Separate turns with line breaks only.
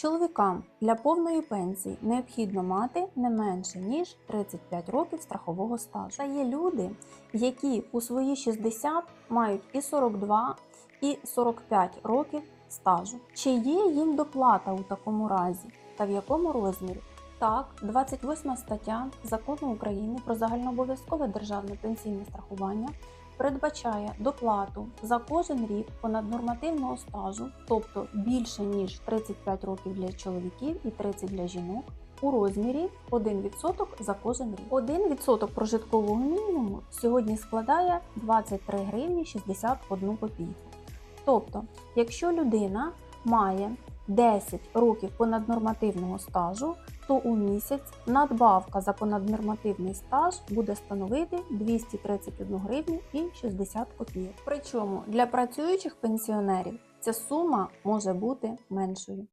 Чоловікам для повної пенсії необхідно мати не менше ніж 35 років страхового стажу. Та є люди, які у свої 60 мають і 42, і 45 років стажу. Чи є їм доплата у такому разі та в якому розмірі? Так, 28 стаття Закону України про загальнообов'язкове державне пенсійне страхування передбачає доплату за кожен рік понаднормативного стажу, тобто більше ніж 35 років для чоловіків і 30 для жінок, у розмірі 1% за кожен рік. 1% прожиткового мінімуму сьогодні складає 23 гривні 61 копійку. Тобто, якщо людина має 10 років понаднормативного стажу, то у місяць надбавка за понаднормативний стаж буде становити 231 гривню і 60 копійок. Причому для працюючих пенсіонерів ця сума може бути меншою.